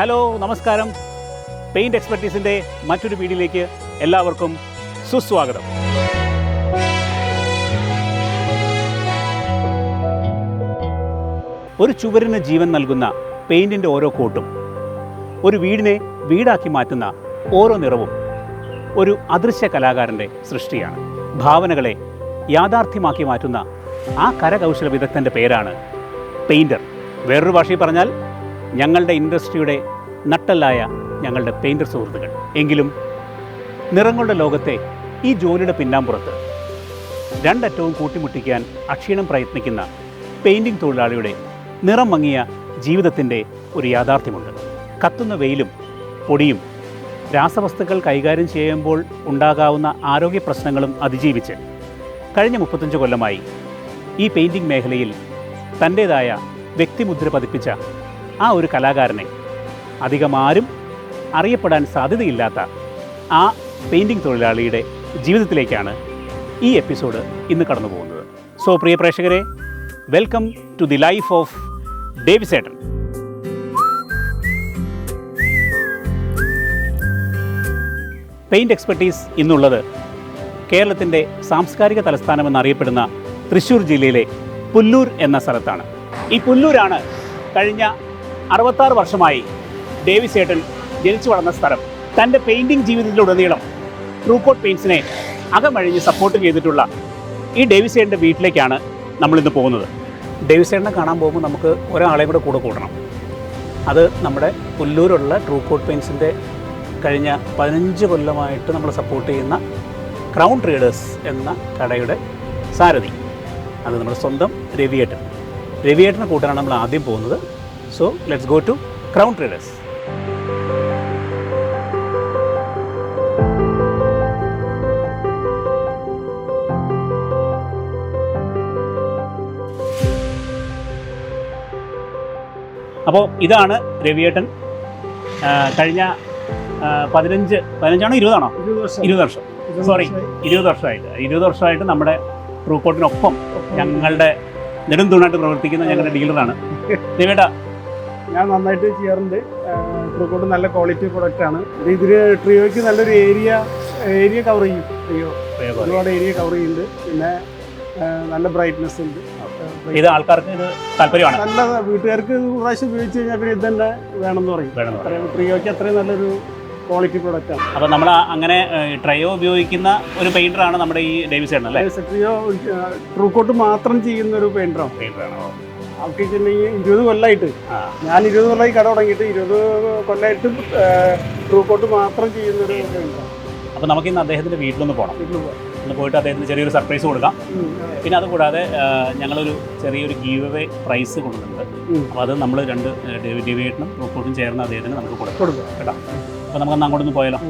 Hello നമസ്കാരം. Paint എക്സ്പെർട്ടീസിന്റെ മറ്റൊരു വീഡിയോയിലേക്ക് എല്ലാവർക്കും സുസ്വാഗതം. ഒരു ചുവരിന് ജീവൻ നൽകുന്ന പെയിന്റിന്റെ ഓരോ കോട്ടും ഒരു വീടിനെ വീടാക്കി മാറ്റുന്ന ഓരോ നിറവും ഒരു അദൃശ്യ കലാകാരന്റെ സൃഷ്ടിയാണ്. ഭാവനകളെ യാഥാർത്ഥ്യമാക്കി മാറ്റുന്ന ആ കരകൗശല വിദഗ്ധന്റെ പേരാണ് പെയിന്റർ വേറൊരു ഭാഷയിൽ പറഞ്ഞാൽ ഞങ്ങളുടെ ഇൻഡസ്ട്രിയുടെ നട്ടല്ലായ ഞങ്ങളുടെ പെയിന്റർ സുഹൃത്തുക്കൾ. എങ്കിലും നിറങ്ങളുടെ ലോകത്തെ ഈ ജോലിയുടെ പിന്നാമ്പുറത്ത് രണ്ടറ്റവും കൂട്ടിമുട്ടിക്കാൻ അക്ഷീണം പ്രയത്നിക്കുന്ന പെയിന്റിംഗ് തൊഴിലാളിയുടെ നിറം മങ്ങിയ ജീവിതത്തിന്റെ ഒരു യാഥാർത്ഥ്യമുണ്ട്. കത്തുന്ന വെയിലും പൊടിയും രാസവസ്തുക്കൾ കൈകാര്യം ചെയ്യുമ്പോൾ ഉണ്ടാകാവുന്ന ആരോഗ്യ പ്രശ്നങ്ങളും അതിജീവിച്ച് കഴിഞ്ഞ മുപ്പത്തഞ്ച് കൊല്ലമായി ഈ പെയിന്റിംഗ് മേഖലയിൽ തന്റേതായ വ്യക്തിമുദ്ര പതിപ്പിച്ച ആ ഒരു കലാകാരനെ അധികം ആരും അറിയപ്പെടാൻ സാധ്യതയില്ലാത്ത ആ പെയിന്റിംഗ് തൊഴിലാളിയുടെ ജീവിതത്തിലേക്കാണ് ഈ എപ്പിസോഡ് ഇന്ന് കടന്നു പോകുന്നത്. സോ പ്രിയ പ്രേക്ഷകരെ welcome to the life of Davy ഡേവിസേട്ടൻ പെയിന്റ് എക്സ്പെർട്ടീസ് ഇന്നുള്ളത് കേരളത്തിന്റെ സാംസ്കാരിക തലസ്ഥാനമെന്നറിയപ്പെടുന്ന തൃശ്ശൂർ ജില്ലയിലെ പുല്ലൂർ എന്ന സ്ഥലത്താണ്. ഈ പുല്ലൂരാണ് കഴിഞ്ഞ അറുപത്താറ് വർഷമായി ഡേവിസേട്ടൻ ജനിച്ചു വളർന്ന സ്ഥലം. തന്റെ പെയിന്റിംഗ് ജീവിതത്തിലുടനീളം ട്രൂക്കോട്ട് പെയിൻസിനെ അകമഴിഞ്ഞ് സപ്പോർട്ട് ചെയ്തിട്ടുള്ള ഈ ഡേവിസേട്ടന്റെ വീട്ടിലേക്കാണ് നമ്മളിന്ന് പോകുന്നത്. ഡേവിസേട്ടനെ കാണാൻ പോകുമ്പോൾ നമുക്ക് ഒരാളെയും കൂടെ കൂടെ കൂടണം. അത് നമ്മുടെ പുല്ലൂരുള്ള ട്രൂക്കോട്ട് പെയിൻസിന്റെ കഴിഞ്ഞ പതിനഞ്ച് കൊല്ലമായിട്ട് നമ്മൾ സപ്പോർട്ട് ചെയ്യുന്ന ക്രൗൺ ട്രേഡേഴ്സ് എന്ന കടയുടെ സാരഥി. അത് നമ്മുടെ സ്വന്തം രവിയേട്ടൻ. രവിയേട്ടനെ കൂട്ടാനാണ് നമ്മൾ ആദ്യം പോകുന്നത്. So let's go to Crown Traders. അപ്പോൾ ഇതാണ് രവിയേട്ടൻ. കഴിഞ്ഞ പതിനഞ്ച് പതിനഞ്ചാണോ ഇരുപതാണോ? ഇരുപത് വർഷം. സോറി. ഇരുപത് വർഷമായിട്ട്. ഇരുപത് വർഷമായിട്ട് നമ്മുടെ ട്രൂക്കോട്ടിനൊപ്പം ഞങ്ങളുടെ നെടുംതൂണായിട്ട് പ്രവർത്തിക്കുന്ന ഞങ്ങളുടെ ഡീലറാണ് രവിയേട്ടാ ഞാൻ നന്നായിട്ട് ചെയ്യാറുണ്ട്. ട്രൂക്കോട്ട് നല്ല ക്വാളിറ്റി പ്രൊഡക്റ്റ് ആണ്. ഇതിൽ ട്രിയോയ്ക്ക് നല്ലൊരു ഏരിയ ഏരിയ കവർ ചെയ്യും. ട്രിയോ ഒരുപാട് ഏരിയ കവർ ചെയ്യുന്നുണ്ട്. പിന്നെ നല്ല ബ്രൈറ്റ്നെസ് ഉണ്ട്. ഇത് ആൾക്കാർക്ക് ഇത് താല്പര്യമാണ്? നല്ല വീട്ടുകാർക്ക് പ്രാവശ്യം ഉപയോഗിച്ച് കഴിഞ്ഞാൽ പിന്നെ ഇത് തന്നെ വേണമെന്ന് പറയും. വേണമെന്ന് പറയും. ട്രിയോയ്ക്ക് അത്രയും നല്ലൊരു ക്വാളിറ്റി പ്രൊഡക്റ്റ് ആണ്. അപ്പോൾ നമ്മൾ അങ്ങനെ ട്രയോ ഉപയോഗിക്കുന്ന ഒരു പെയിന്ററാണ് നമ്മുടെ ഈ ഡേവിസ് ചേട്ടൻ അല്ലേ ട്രിയോ ട്രൂക്കോട്ട് മാത്രം ചെയ്യുന്ന ഒരു പെയിന്ററാണ് പെയിന്ററാണോ വെച്ചിട്ടുണ്ടെങ്കിൽ ഇരുപത് കൊല്ലമായിട്ട് ഞാൻ ഇരുപത് കൊല്ലമായി കട തുടങ്ങിയിട്ട് ഇരുപത് കൊല്ലമായിട്ട് ട്രൂക്കോട്ട് മാത്രം ചെയ്യുന്ന ഒരു അപ്പോൾ നമുക്ക് ഇന്ന് അദ്ദേഹത്തിന്റെ വീട്ടിലൊന്ന് പോകണം വീട്ടിൽ ഒന്ന് പോയിട്ട് അദ്ദേഹത്തിന് ചെറിയൊരു സർപ്രൈസ് കൊടുക്കാം. പിന്നെ അതുകൂടാതെ ഞങ്ങളൊരു ചെറിയൊരു ഗീവ് അവേ പ്രൈസ് കൊണ്ടുവന്നിട്ടുണ്ട് അപ്പോൾ അത് നമ്മൾ രണ്ട് ഡിവേറ്റിനും ട്രൂക്കോട്ടും ചേർന്ന് അദ്ദേഹത്തിന് നമുക്ക് കൊടുക്കാം. കൊടുക്കാം. കേട്ടോ? അപ്പോൾ നമുക്ക് അങ്ങോട്ടൊന്ന് പോയാലോ.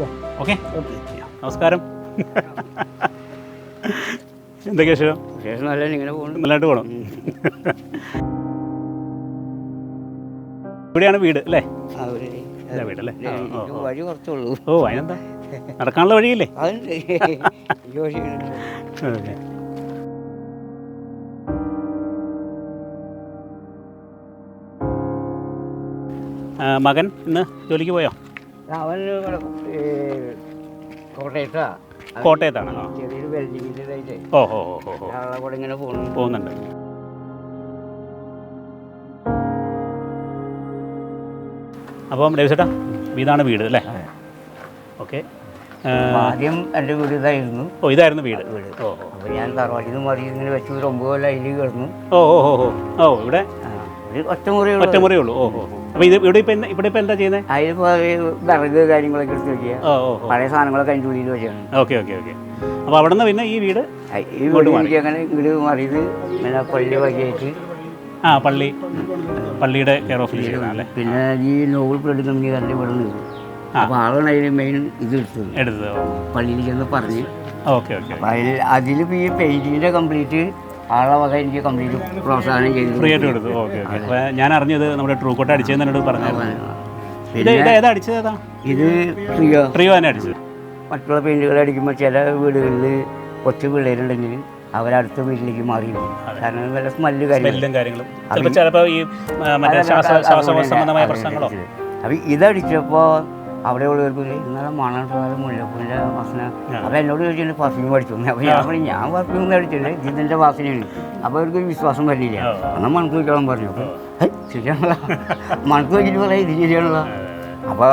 ഓക്കെ? ഓക്കെ. നമസ്കാരം. എന്തൊക്കെയാ ശിവം ശേഷം നല്ല ഇങ്ങനെ നല്ലതായിട്ട് പോകണം ഇവിടെയാണ് വീട് അല്ലേ? വീട് അല്ലേ. വഴി കുറച്ചുള്ളൂ ഓ അതിനെന്താ? നടക്കാനുള്ള വഴിയില്ലേ? മകൻ ഇന്ന് ജോലിക്ക് പോയോ? അവൻ കോട്ടയത്താ. കോട്ടയത്താണ് ഓ ഓ ഓ ഓ പോകുന്നുണ്ട്. അപ്പം രവിചേട്ടാ ഇതാണ് വീട് അല്ലേ? ഓക്കെ. ആദ്യം എന്റെ വീട് ഇതായിരുന്നു. ഓ ഇതായിരുന്നു വീട്. വീട്. ഓ അപ്പോൾ ഞാൻ തറവാട്ടിൽ നിന്ന് മാറി ഇങ്ങനെ വെച്ച് ഒരു ഒമ്പത് കൊല്ലം അതിൽ കിടന്നു. ഓ ഓ ഓ ഓ. ഇവിടെ? ഒറ്റമുറി ഒറ്റമുറി ഉള്ളു. ഓ ഓ. അപ്പോൾ ഇത് ഇവിടെ ഇപ്പം ഇവിടെ ഇപ്പം എന്താ ചെയ്യുന്നത് അതിലിപ്പോൾ വിറക് കാര്യങ്ങളൊക്കെ എടുത്ത് വെക്കുക ഓ ഓ പഴയ സാധനങ്ങളൊക്കെ അതിന്റെ ഉള്ളിൽ വെച്ചാണ് ഓക്കെ ഓക്കെ ഓക്കെ. അപ്പോൾ അവിടെ നിന്ന് പിന്നെ ഈ വീട് ഈ വീട് അങ്ങനെ വീട് മാറിയത് പിന്നെ പള്ളി വകയായിട്ട് ആ പള്ളി. പള്ളിയുടെ കെയർ ഓഫ് പിന്നെ ഈ നോവൽ ബ്ലഡ് കമ്പനിക്കാരന്റെ ഇവിടെ നിന്ന് അപ്പോൾ ആളാണ് അതിന് മെയിൻ ഇത് എടുത്തത്. എടുത്തത് പള്ളിയിൽ ചെന്ന് പറഞ്ഞ്. Okay okay. അതിൽ ഈ പെയിന്റിങ്ങിന്റെ കംപ്ലീറ്റ് ആളെ വക എനിക്ക് കംപ്ലീറ്റ് പ്രോത്സാഹനം ചെയ്തു ഫ്രീ ആയിട്ട് കൊടുത്തു. Okay okay. ഞാൻ അറിഞ്ഞത് നമ്മുടെ ട്രൂ കോട്ട എന്നോട് പറഞ്ഞായിരുന്നു. ഇത് ട്രിയോ ട്രിയോ തന്നെ അടിച്ചത്. മറ്റുള്ള പെയിന്റുകൾ അടിക്കുമ്പോൾ ചില വീടുകളിൽ കൊച്ചു പിള്ളേരുണ്ടെങ്കിൽ അവരടുത്ത വീട്ടിലേക്ക് മാറി. പോകും കാരണം വല്ല സ്മെല്ല് കാര്യം കാര്യങ്ങളും. ചിലപ്പോൾ ഈ സംബന്ധമായ പ്രശ്നങ്ങളോ? അപ്പം ഇതടിച്ചപ്പോൾ അവിടെ ഉള്ളവർക്ക് ഇന്നലെ മണം മുല്ലപ്പൂവിന്റെ വാസന. അപ്പൊ എന്നോട് ചോദിച്ചിട്ട് പെർഫ്യൂം അടിച്ചു അപ്പോൾ ഞാൻ പറഞ്ഞു ഞാൻ പെർഫ്യൂം അടിച്ചില്ല ഇതിന്റെ വാസനയാണ്. അപ്പോൾ അവർക്ക് വിശ്വാസം വരില്ല. എന്നാൽ മണക്ക് വയ്ക്കണം പറഞ്ഞു. അപ്പോൾ "ഹേയ്, ശരിയാണല്ലോ. മണക്ക് വയ്ക്കിട്ട് പറയാം ഇത് ശരിയാണല്ലോ. അപ്പോൾ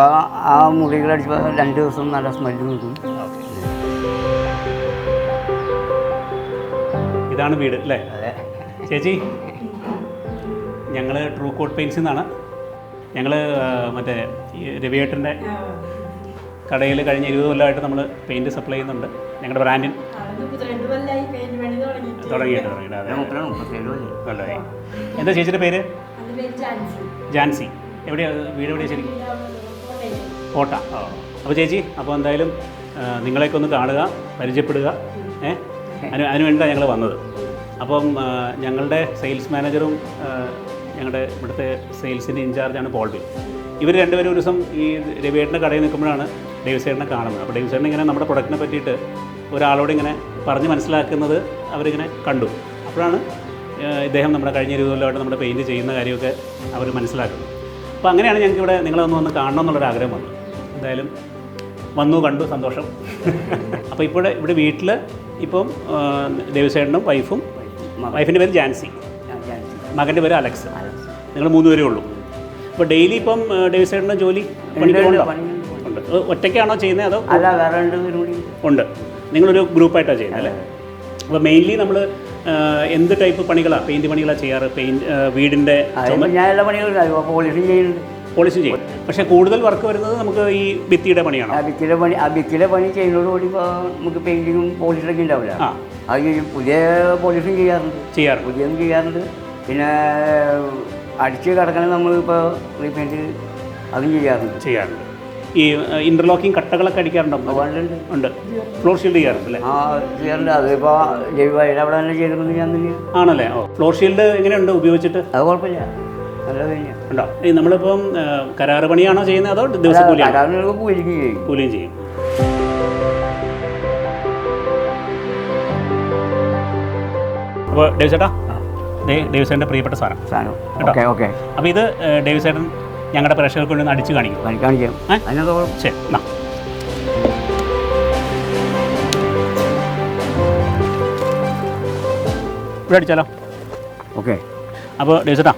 ആ മുറികളടിച്ചപ്പോ രണ്ടു രണ്ട് ദിവസം നല്ല സ്മെല്ല് കിട്ടും. ഇതാണ് വീട് അല്ലേ? ചേച്ചി ഞങ്ങൾ ട്രൂ കോട്ട് പെയിൻസിൽ നിന്നാണ് ഞങ്ങൾ മറ്റേ രവിയേട്ടന്റെ കടയിൽ കഴിഞ്ഞ ഇരുപത് കൊല്ലമായിട്ട് നമ്മൾ പെയിന്റ് സപ്ലൈ ചെയ്യുന്നുണ്ട്. ഞങ്ങളുടെ ബ്രാൻഡിൻ തുടങ്ങിയിട്ട് അതെ എന്താ ചേച്ചിയുടെ പേര്? ജാൻസി. എവിടെയാണ് വീട് എവിടെയാണ് ശരി കോട്ട. കോട്ട അപ്പോൾ ചേച്ചി അപ്പോൾ എന്തായാലും നിങ്ങളെയൊക്കെ ഒന്ന് കാണുക പരിചയപ്പെടുക. ഏ? അതിന് അതിന് വേണ്ടിയിട്ടാണ് ഞങ്ങൾ വന്നത്. അപ്പം ഞങ്ങളുടെ സെയിൽസ് മാനേജറും ഞങ്ങളുടെ ഇവിടുത്തെ സെയിൽസിന്റെ ഇൻചാർജാണ് പോൾബിൻ ഇവർ രണ്ടുപേരും ഒരു ദിവസം ഈ രവിയേട്ടന്റെ കടയിൽ നിൽക്കുമ്പോഴാണ് ഡേവിസേട്ടനെ കാണുന്നത്. അപ്പോൾ ഡേവിസേട്ടൻ ഇങ്ങനെ നമ്മുടെ പ്രൊഡക്റ്റിനെ പറ്റിയിട്ട് ഒരാളോട് ഇങ്ങനെ പറഞ്ഞ് മനസ്സിലാക്കുന്നത് അവരിങ്ങനെ കണ്ടു. അപ്പോഴാണ് ഇദ്ദേഹം നമ്മുടെ കഴിഞ്ഞ ഇരുപത് കൊല്ലമായിട്ട് നമ്മുടെ പെയിന്റ് ചെയ്യുന്ന കാര്യമൊക്കെ അവർ മനസ്സിലാക്കുന്നത്. അപ്പോൾ അങ്ങനെയാണ് ഞങ്ങൾക്ക് ഇവിടെ നിങ്ങളൊന്ന് വന്ന് കാണണം എന്നുള്ളൊരു ആഗ്രഹം വന്നത്. എന്തായാലും വന്നു കണ്ടു സന്തോഷം. അപ്പോൾ ഇപ്പോൾ ഇവിടെ വീട്ടിൽ ഇപ്പം ദേവസേട്ടനും വൈഫും വൈഫിന്റെ പേര് ജാൻസി. മകന്റെ പേര് അലക്സ്. നിങ്ങൾ മൂന്ന് പേരേ ഉള്ളൂ. അപ്പോൾ ഡെയിലി ഇപ്പം ജോലി ഉണ്ട്, പണിയുണ്ട്. ഉണ്ട്. അത് ഒറ്റയ്ക്കാണോ ചെയ്യുന്നത് അതോ അല്ല വേറെ ഉണ്ട്. നിങ്ങളൊരു ഗ്രൂപ്പായിട്ടാണ് ചെയ്യുന്നത് അല്ലേ? അപ്പോൾ മെയിൻലി നമ്മൾ എന്ത് ടൈപ്പ് പണികളാണ് പെയിന്റ് പണികളാണ് ചെയ്യാറ്? പെയിന്റ് വീടിന്റെ ഞാൻ എല്ലാ പണികളും പോളിഷ് ചെയ്യുന്നുണ്ട്. പോളിഷും ചെയ്യും. പക്ഷേ കൂടുതൽ വർക്ക് വരുന്നത് നമുക്ക് ഈ ഭിത്തിയുടെ പണിയാണ്. ആ ഭിത്തിയിലെ പണി ആ ഭിത്തിയുടെ പണി ചെയ്യുന്നതോടുകൂടി ഇപ്പോൾ നമുക്ക് പെയിന്റിങ്ങും പോളിഷൊക്കെ ഉണ്ടാവില്ല. ആ. അത് ചെയ്യും പുതിയ പോളിഷും ചെയ്യാറുണ്ട്. ചെയ്യാറുണ്ട്. പുതിയതും ചെയ്യാറുണ്ട്. പിന്നെ അടിച്ച് കിടക്കണ നമ്മളിപ്പോൾ റീപെയിന്റ് അതും ചെയ്യാറുണ്ട്. ചെയ്യാറുണ്ട്. ഈ ഇന്റർലോക്കിംഗ് കട്ടകളൊക്കെ അടിക്കാറുണ്ടോ? ഉണ്ട് ഫ്ലോർ ഷീൽഡ് ചെയ്യാറുണ്ട് അല്ലേ? ആ ചെയ്യാറുണ്ട്. അതിപ്പോൾ അവിടെ തന്നെ ചെയ്തിട്ടുണ്ട് ഞാൻ തന്നെ ആണല്ലേ? ഫ്ലോർ ഷീൽഡ് എങ്ങനെയുണ്ട്? ഉപയോഗിച്ചിട്ട്? അത് കുഴപ്പമില്ല. ഉണ്ടോ? ഈ നമ്മളിപ്പം കരാറ് പണിയാണോ ചെയ്യുന്നത് അതോ ദിവസം കൂലിയാണോ? കൂലിയും ചെയ്യും. അപ്പോൾ ഡേവിസേട്ടന്റെ പ്രിയപ്പെട്ട സാധനം. Okay okay. അപ്പോൾ ഇത് ഡേവിസേട്ടൻ ഞങ്ങളുടെ പ്രേക്ഷകർക്ക് വേണ്ടി അടിച്ചു കാണിക്കും. കാണിക്കാം. ശരി എന്നാ ഇവിടെ അടിച്ചാലോ? ഓക്കെ. അപ്പോൾ ഡേവിസേട്ടാ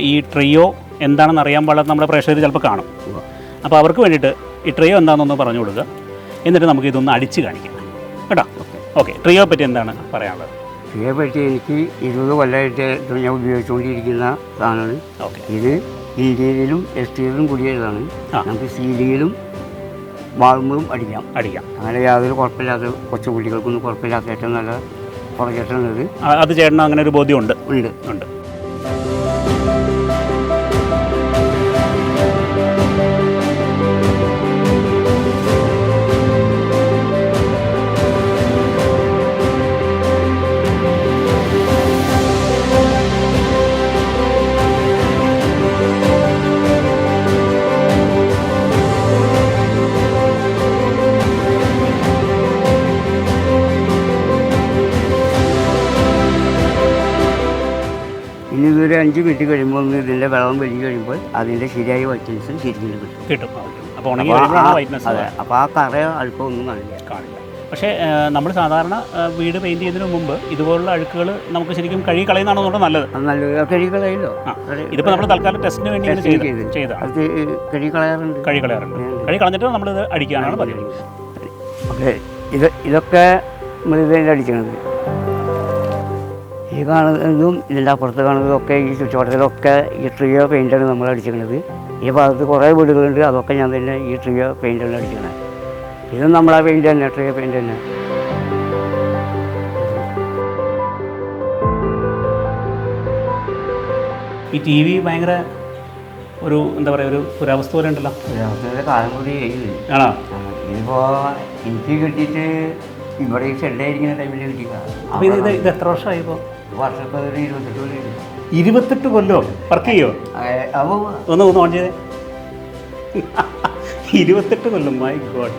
ഈ ട്രിയോ എന്താണെന്ന് അറിയാൻ പാടാത്ത നമ്മുടെ പ്രേക്ഷകർ ചിലപ്പോൾ കാണും. അപ്പോൾ അവർക്ക് വേണ്ടിയിട്ട് ഈ ട്രിയോ എന്താണെന്നൊന്ന് പറഞ്ഞു കൊടുക്കുക. എന്നിട്ട് നമുക്ക് ഇതൊന്ന് അടിച്ച് കാണിക്കാം. കേട്ടോ? ഓക്കെ. ട്രിയോ പറ്റി എന്താണ് പറയാനുള്ളത്? ട്രിയോ പറ്റി എനിക്ക് ഇരുപത് കൊല്ലമായിട്ട് ഞാൻ ഉപയോഗിച്ചുകൊണ്ടിരിക്കുന്ന സാധനമാണ്. ഓക്കെ. ഇത് ഇന്ത്യയിലും എസ്റ്റീരിയലും കൂടിയതാണ്. നമുക്ക് സീലിയിലും വാങ്ങുമ്പോഴും അടിക്കാം. അടിക്കാം. അങ്ങനെ യാതൊരു കുഴപ്പമില്ലാത്ത കൊച്ചു കുട്ടികൾക്കൊന്നും കുഴപ്പമില്ലാത്ത ഏറ്റവും നല്ല പ്രൊജക്റ്റാണ് ഇത് അത് ചേട്ടന് അങ്ങനെ ഒരു ബോധ്യമുണ്ട്? ഉണ്ട്. ഉണ്ട്. ഇനി ഇതൊരു അഞ്ച് മിനിറ്റ് കഴിയുമ്പോൾ ഒന്ന് ഇതിന്റെ വെള്ളം വലിഞ്ഞ് കഴിയുമ്പോൾ അതിന്റെ ശരിയായ വൈറ്റൻസ് ശരിക്കും കിട്ടും. കിട്ടും. അപ്പോൾ ഉണങ്ങി ആ- വൈറ്റ്നസ് അതെ. അപ്പോൾ ആ കറ അഴുക്കൊന്നും കാണില്ല. കാണില്ല. പക്ഷേ നമ്മൾ സാധാരണ ആ, വീട് പെയിന്റ് ചെയ്യുന്നതിന് മുമ്പ് ഇതുപോലുള്ള അഴുക്കുകൾ നമുക്ക് ശരിക്കും കഴുകി കളയുന്നതാണോ നല്ലത്. അത് നല്ല ആ ഇതിപ്പോൾ നമ്മൾ തൽക്കാലം ടെസ്റ്റിന് വേണ്ടി ഇങ്ങനെ ചെയ്ത് ചെയ്താണ് അത് കഴുകിക്കളയാറുണ്ട്. കഴുകി കളയാറുണ്ട് കഴുകി കളഞ്ഞിട്ട് നമ്മൾ ഇത് അടിക്കാനാണ് പറയുന്നത് ഓക്കെ ഇത് ഇതൊക്കെ മൃതയിൽ അടിക്കണത്. ഈ കാണുന്നതും ഇതിന്റെ അപ്പുറത്ത് കാണുന്നതൊക്കെ ഈ ചുറ്റുവട്ടത്തിലൊക്കെ ഈ ട്രിയോ പെയിന്റാണ് നമ്മൾ അടിച്ചിരിക്കുന്നത്. ഈ ഭാഗത്ത് കുറേ വീടുകളുണ്ട് അതൊക്കെ ഞാൻ തന്നെ ഈ ട്രിയോ പെയിന്റാണ് അടിക്കുന്നത് ഇതും നമ്മളാ പെയിന്റ് തന്നെ ട്രിയോ പെയിന്റ് തന്നെ. ഈ ടി വി ഭയങ്കര ഒരു എന്താ പറയുക ഒരു പുരാവസ്ഥ പോലെ ഉണ്ടല്ലോ. പുരാവസ്ഥയുടെ കാലം കൂടി ആണോ? ഇതിപ്പോൾ എനിക്ക് കിട്ടിയിട്ട് ഇവിടെ ഈ ഷെഡായിരിക്കുന്ന ടൈമിൽ അപ്പോൾ ഇത് ഇത് എത്ര വർഷമായി ഇപ്പോൾ വർഷത്തിൽ ഒരു ഇരുപത്തെട്ട് കൊല്ലം. ഇരുപത്തെട്ട് കൊല്ലോ വർക്ക് ചെയ്യോ? അപ്പോൾ ഒന്ന് ഒന്ന് ഓൺ ചെയ്തേ. ഇരുപത്തെട്ട് കൊല്ലം മൈ ഗോഡ്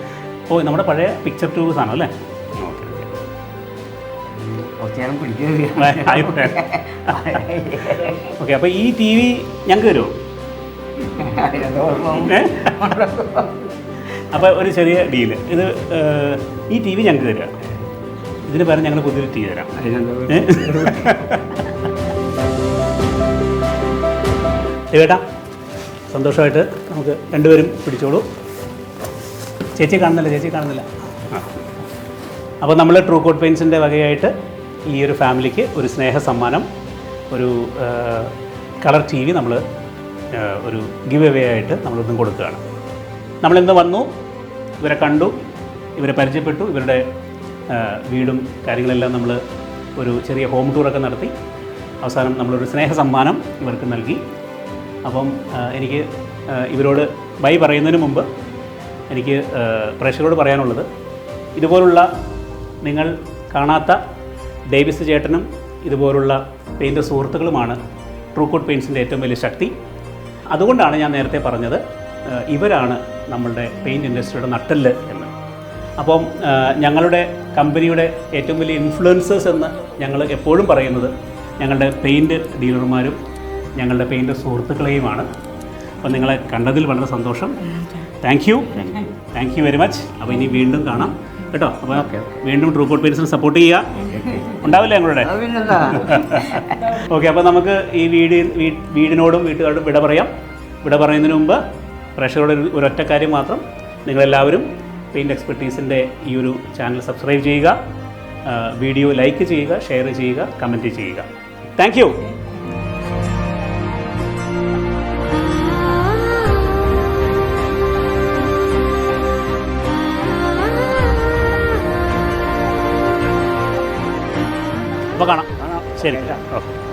ഓ നമ്മുടെ പഴയ പിക്ചർ ട്യൂബ്സ് ആണോ അല്ലേ? ഓക്കെ അപ്പോൾ ഈ ടി വി ഞങ്ങൾക്ക് തരുമോ അപ്പോൾ ഒരു ചെറിയ ഡീൽ ഇത് ഈ ടി വി ഞങ്ങൾക്ക് തരിക ഇതിന് പകരം ഞങ്ങൾ പുതിയൊരു ടീ തരാം. ഏട്ടാ സന്തോഷമായിട്ട് നമുക്ക് രണ്ടുപേരും പിടിച്ചോളൂ. ചേച്ചി കാണുന്നില്ല ചേച്ചി കാണുന്നില്ല. ആ. അപ്പോൾ നമ്മൾ ട്രൂ കോട്ട് പെയിൻസിന്റെ വകയായിട്ട് ഈ ഒരു ഫാമിലിക്ക് ഒരു സ്നേഹ സമ്മാനം ഒരു കളർ ടി വി നമ്മൾ ഒരു ഗിവ് എവേ ആയിട്ട് നമ്മളിന്നും കൊടുക്കുകയാണ്. നമ്മളിന്ന് വന്നു? ഇവരെ കണ്ടു ഇവരെ പരിചയപ്പെട്ടു ഇവരുടെ വീടും കാര്യങ്ങളെല്ലാം നമ്മൾ ഒരു ചെറിയ ഹോം ടൂറൊക്കെ നടത്തി. അവസാനം നമ്മളൊരു സ്നേഹ സമ്മാനം ഇവർക്ക് നൽകി. അപ്പം എനിക്ക് ഇവരോട് ബൈ പറയുന്നതിന് മുമ്പ് എനിക്ക് പ്രേക്ഷകരോട് പറയാനുള്ളത് ഇതുപോലുള്ള നിങ്ങൾ കാണാത്ത ഡേവിസ് ചേട്ടനും ഇതുപോലുള്ള പെയിന്റ് സുഹൃത്തുക്കളുമാണ് ട്രൂക്കോട്ട് പെയിൻസിന്റെ ഏറ്റവും വലിയ ശക്തി. അതുകൊണ്ടാണ് ഞാൻ നേരത്തെ പറഞ്ഞത് ഇവരാണ് നമ്മളുടെ പെയിന്റ് ഇൻഡസ്ട്രിയുടെ നട്ടൽ അപ്പം ഞങ്ങളുടെ കമ്പനിയുടെ ഏറ്റവും വലിയ ഇൻഫ്ലുവൻസേഴ്സ് എന്ന് ഞങ്ങൾ എപ്പോഴും പറയുന്നത് ഞങ്ങളുടെ പെയിന്റ് ഡീലർമാരും ഞങ്ങളുടെ പെയിന്റ് സുഹൃത്തുക്കളെയുമാണ്. അപ്പോൾ നിങ്ങളെ കണ്ടതിൽ വളരെ സന്തോഷം. Thank you thank you very much അപ്പോൾ ഇനി വീണ്ടും കാണാം. കേട്ടോ? അപ്പോൾ വീണ്ടും ട്രൂ കോട്ട് പെയിൻസിനെ സപ്പോർട്ട് ചെയ്യുക. ഉണ്ടാവില്ല ഞങ്ങളുടെ? ഓക്കെ അപ്പോൾ നമുക്ക് ഈ വീട് വീടിനോടും വീട്ടുകാരോടും വിട പറയാം. വിട പറയുന്നതിന് മുമ്പ് പ്രേക്ഷകരോട് ഒരു- ഒരൊറ്റ കാര്യം മാത്രം. നിങ്ങളെല്ലാവരും പെയിന്റ് എക്സ്പെർട്ടീസിന്റെ ഈ ഒരു ചാനൽ സബ്സ്ക്രൈബ് ചെയ്യുക വീഡിയോ ലൈക്ക് ചെയ്യുക ഷെയർ ചെയ്യുക കമന്റ് ചെയ്യുക. താങ്ക് അപ്പോൾ കാണാം. ശരി. ഓക്കെ.